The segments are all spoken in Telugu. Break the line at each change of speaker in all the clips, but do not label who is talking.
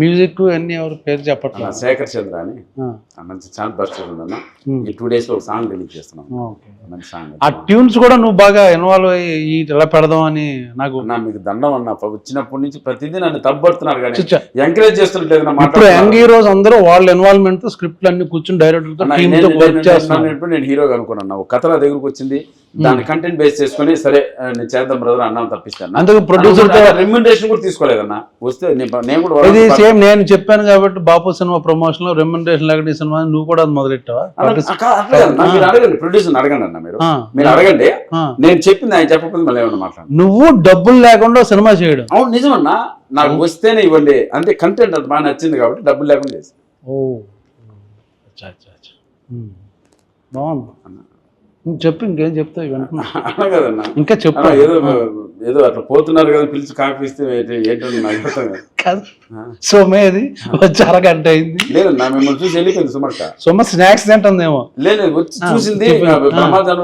మ్యూజిక్ అన్ని ఎవరు పేరు చెప్పట్లేదు.
శేఖర్ చంద్ర అని. మంచి ఛానల్ బస్ట్ ఉందన్న. ఈ టూ డేస్లో ఒక సాంగ్ రిలీజ్ చేస్తున్నాం. మంచి సాంగ్
ఆ ట్యూన్స్ కూడా నువ్వు బాగా ఇన్వాల్వ్ అయ్యి ఇలా పెడదాం అని నాకు
అన్న మీకు దండం అన్న. వచ్చినప్పటి నుంచి ప్రతిదీ నన్ను తప్పబడుతున్నారు కానీ. ఎంకరేజ్ చేస్తుంటలేదు నా
ఇప్పుడు యంగ్ హీరోస్ అందరూ వాళ్ళ ఇన్వాల్వ్మెంట్ స్క్రిప్ట్లు అన్ని కూర్చుని డైరెక్టర్తో తో
నేను హీరోగా అనుకున్నాను ఒక కథ నా దగ్గరకు వచ్చింది. దాని కంటెంట్ బేస్ చేసుకొని సరే నేను చేద్దాం బ్రదర్ అన్నాను తప్పిస్తాను
అందుకు ప్రొడ్యూసర్తో
రెమ్యునరేషన్ కూడా తీసుకోలేదన్న. వస్తే నేను- కూడా
ఇది సేమ్ నేను చెప్పాను కాబట్టి బాపు సినిమా ప్రమోషన్లో రెమ్యునరేషన్ లేకపోతే ఈ సినిమా నువ్వు కూడా అది మొదలెట్టావా?
అన్న, మీరు అడగండి ప్రొడ్యూసర్ అడగండి అన్న మీరు. మీరు అడగండి. నేను చెప్పింది ఆయన చెప్పకపోతే మళ్ళీ ఏమన్నా మాట్లాడు
నువ్వు డబ్బులు లేకుండా సినిమా చేయడం.
అవును నిజమన్నా. నాకు వస్తేనే ఇవ్వండి. అంటే కంటెంట్ అది బాగా నచ్చింది కాబట్టి డబ్బులు లేకుండా చేసి
ఓ. అచ్చా అచ్చా అచ్చా. ఉమ్. బాగుంది. నువ్వు చెప్పు ఇంకేం చెప్తావు
కదన్నా
ఇంకా చెప్పు.
ఏదో ఏదో అట్లా పోతున్నారు కదా పిలిచి కాఫీ ఇస్తే నాకు అర్థం కాదు.
వచ్చి అరగంట అయింది.
లేదన్నా మిమ్మల్ని చూసి వెళ్ళిపోయింది సుమక్క.
సొమ్మ స్నాక్స్ తింటుందేమో.
లేదు వచ్చి చూసింది
చెప్పు. ఆ.
ప్రమాదం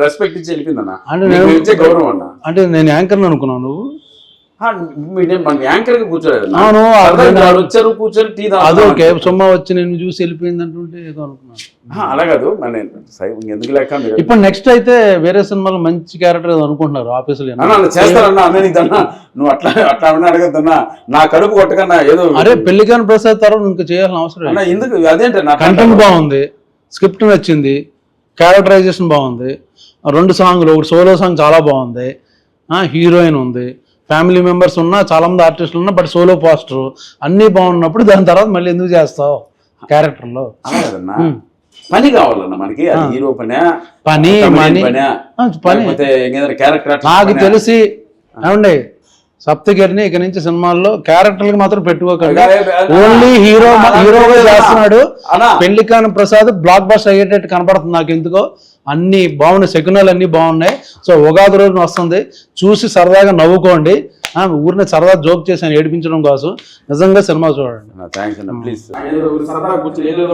రెస్పెక్ట్ ఇచ్చి వెళ్ళిపోయింది అన్న.
అంటే
గౌరవం అన్న.
అంటే నేను యాంకర్ని అనుకున్నాను నువ్వు.
ఆ, మీ- నేను మన యాంకర్గా కూర్చోలేదు.
అవును,
వచ్చారు కూర్చొని టీ
అదొకే సొమ్మ వచ్చి నేను చూసి వెళ్ళిపోయింది అంటుంటే ఏదో అనుకున్నాను.
మన ఎందుకు
ఇప్పుడు నెక్స్ట్ అయితే వేరే సినిమాలో మంచి క్యారెక్టర్ అనుకుంటున్నారు ఆఫీసులో
చేస్తారన్నా నీదన్నా నువ్వు అట్లా అట్లా అన్న. అడగద్దన్నా నా కడుపు కొట్టకన్నా ఏదో
అరే పెళ్ళికాని ప్రసాద్ తర్వాత ఇంకా చేయాల్సిన అవసరం.
ఎందుకు? అదేంటి నా
కంటెంట్ బాగుంది స్క్రిప్ట్ నచ్చింది క్యారెక్టరైజేషన్ బాగుంది రెండు సాంగ్లు ఒకటి సోలో సాంగ్ చాలా బాగుంది హీరోయిన్ ఉంది. ఫ్యామిలీ మెంబర్స్ ఉన్నా చాలా మంది ఆర్టిస్టులు ఉన్నా బట్ సోలో పోస్టర్ అన్నీ బాగున్నప్పుడు దాని తర్వాత మళ్ళీ ఎందుకు చేస్తావు క్యారెక్టర్లో
పని కావాలన్న మనకి అది హీరో పనే
పని
పనే క్యారెక్టర్
నాకు తెలిసి ఏమండి సప్తగిరిని ఇక నుంచి సినిమాల్లో క్యారెక్టర్లకు మాత్రం పెట్టుకోకండి. ఓన్లీ హీరో హీరోగా చేస్తున్నాడు.
అన్నా.
పెళ్ళికాని ప్రసాద్ బ్లాక్ బస్టర్ అయ్యేటట్టు కనపడుతుంది నాకు ఎందుకో. అన్ని బాగున్నాయి శకునాలు అన్ని బాగున్నాయి. సో ఉగాది రోజున వస్తుంది. చూసి సరదాగా నవ్వుకోండి. ఊరిని సరదా జోక్ చేశాను ఏడిపించడం కోసం. నిజంగా సినిమా చూడండి.
ప్లీజ్
ఏదో